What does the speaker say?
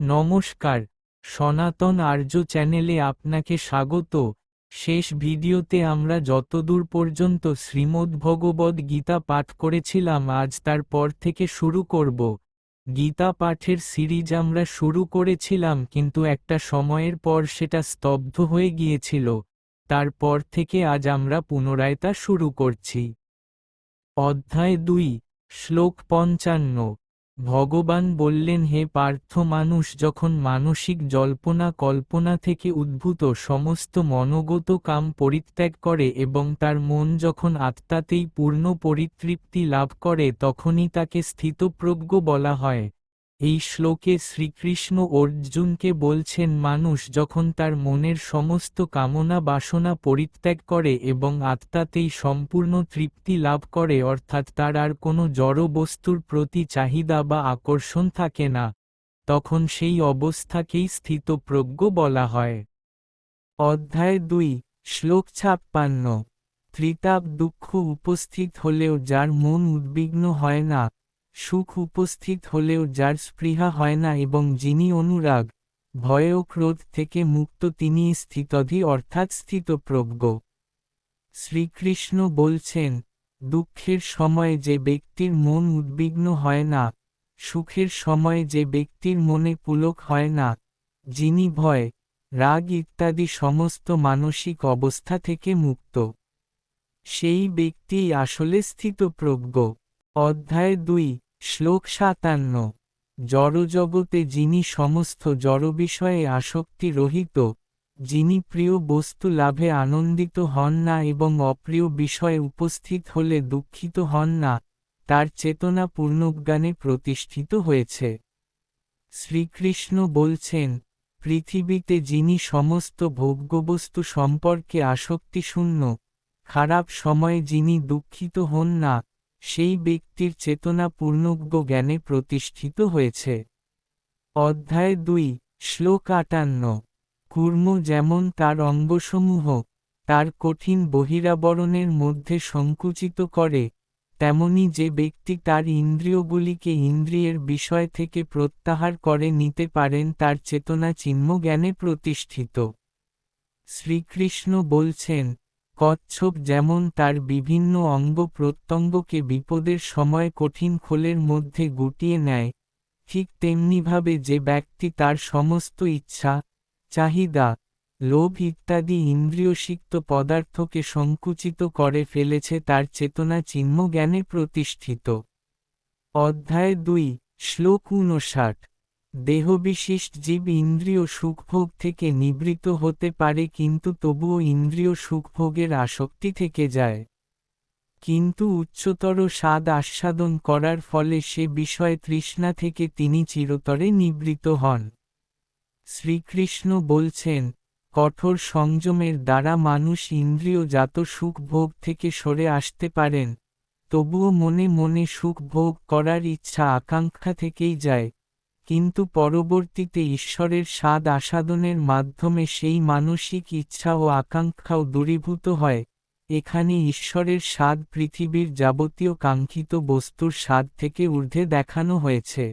নমস্কার, সনাতন আর্য চ্যানেলে আপনাকে স্বাগত। শেষ ভিডিওতে আমরা যতদূর পর্যন্ত শ্রীমদ্ভগবদ গীতা পাঠ করেছিলাম, আজ তার পর থেকে শুরু করব। গীতা পাঠের সিরিজ আমরা শুরু করেছিলাম, কিন্তু একটা সময়ের পর সেটা স্তব্ধ হয়ে গিয়েছিল। তারপর থেকে আজ আমরা পুনরায় তা শুরু করছি। অধ্যায় দুই, শ্লোক পঞ্চান্ন। ভগবান বললেন, হে পার্থ মানুষ, যখন মানসিক জল্পনা কল্পনা থেকে উদ্ভূত সমস্ত মনোগত কাম পরিত্যাগ করে এবং তার মন যখন আত্মাতেই পূর্ণ পরিতৃপ্তি লাভ করে, তখনই তাকে স্থিতপ্রজ্ঞ বলা হয়। এই শ্লোকে শ্রীকৃষ্ণ অর্জুনকে বলছেন, মানুষ যখন তার মনের সমস্ত কামনা বাসনা পরিত্যাগ করে এবং আত্মাতেই সম্পূর্ণ তৃপ্তি লাভ করে, অর্থাৎ তার আর কোনো জড় বস্তুর প্রতি চাহিদা বা আকর্ষণ থাকে না, তখন সেই অবস্থাকেই স্থিতপ্রজ্ঞ বলা হয়। অধ্যায় দুই, শ্লোক ছাপ্পান্ন। ত্রিতাপ দুঃখ উপস্থিত হলেও যার মন উদ্বিগ্ন হয় না সুখ উপস্থিত হলেও যার স্পৃহা হয় না এবং যিনি অনুরাগ ভয় ও ক্রোধ থেকে মুক্ত তিনি স্থিতধি অর্থাৎ স্থিতপ্রজ্ঞ। শ্রীকৃষ্ণ বলছেন, দুঃখের সময় যে ব্যক্তির মন উদ্বিগ্ন হয় না, সুখের সময় যে ব্যক্তির মনে পুলক হয় না, যিনি ভয়, রাগ ইত্যাদি সমস্ত মানসিক অবস্থা থেকে মুক্ত। সেই ব্যক্তিই আসলে স্থিতপ্রজ্ঞ। অধ্যায় দুই শ্লোক সাতান্ন। জড়জগতে যিনি সমস্ত জড় বিষয়ে আসক্তি রহিত, যিনি প্রিয় বস্তু লাভে আনন্দিত হন না এবং অপ্রিয় বিষয়ে উপস্থিত হলে দুঃখিত হন না, তার চেতনা পূর্ণজ্ঞানে প্রতিষ্ঠিত হয়েছে। শ্রীকৃষ্ণ বলছেন, পৃথিবীতে যিনি সমস্ত ভোগ্যবস্তু সম্পর্কে আসক্তিশূন্য, খারাপ সময়ে যিনি দুঃখিত হন না সেই ব্যক্তির চেতনা পূর্ণজ্ঞ জ্ঞানে প্রতিষ্ঠিত হয়েছে। অধ্যায় দুই, শ্লোক আটান্ন। কুর্ম যেমন তার অঙ্গসমূহ, তার কঠিন বহিরাবরণের মধ্যে সংকুচিত করে, তেমনি যে ব্যক্তি তার ইন্দ্রিয়গুলিকে ইন্দ্রিয়ের বিষয় থেকে প্রত্যাহার করে নিতে পারেন তার চেতনা চিহ্ন জ্ঞানে প্রতিষ্ঠিত। শ্রীকৃষ্ণ বলছেন কচ্ছপ যেমন তার বিভিন্ন অঙ্গ প্রত্যঙ্গকে বিপদের সময় কঠিন খোলের মধ্যে গুটিয়ে নেয়, ঠিক তেমনিভাবে যে ব্যক্তি তার সমস্ত ইচ্ছা, চাহিদা, লোভ ইত্যাদি ইন্দ্রিয়সিক্ত পদার্থকে সংকুচিত করে ফেলেছে তার চেতনা চিহ্ন জ্ঞানে প্রতিষ্ঠিত। অধ্যায় দুই, শ্লোক ঊনষাট। দেহবিশিষ্ট জীব ইন্দ্রিয় সুখভোগ থেকে নিবৃত হতে পারে কিন্তু তবুও ইন্দ্রিয় সুখভোগের আসক্তি থেকে যায়। কিন্তু উচ্চতর স্বাদ আস্বাদন করার ফলে সে বিষয়ে তৃষ্ণা থেকে তিনি চিরতরে নিবৃত হন। শ্রীকৃষ্ণ বলছেন, কঠোর সংযমের দ্বারা মানুষ ইন্দ্রিয়জাত সুখ ভোগ থেকে সরে আসতে পারেন, তবুও মনে মনে সুখ ভোগ করার ইচ্ছা আকাঙ্ক্ষা থেকেই যায়। কিন্তু পরবর্তীতে ঈশ্বরের স্বাদ আসাদনের মাধ্যমে সেই মানসিক ইচ্ছা ও আকাঙ্ক্ষাও দূরীভূত হয়। এখানে ঈশ্বরের স্বাদ পৃথিবীর যাবতীয় কাঙ্ক্ষিত বস্তুর স্বাদ থেকে ঊর্ধ্বে দেখানো হয়েছে।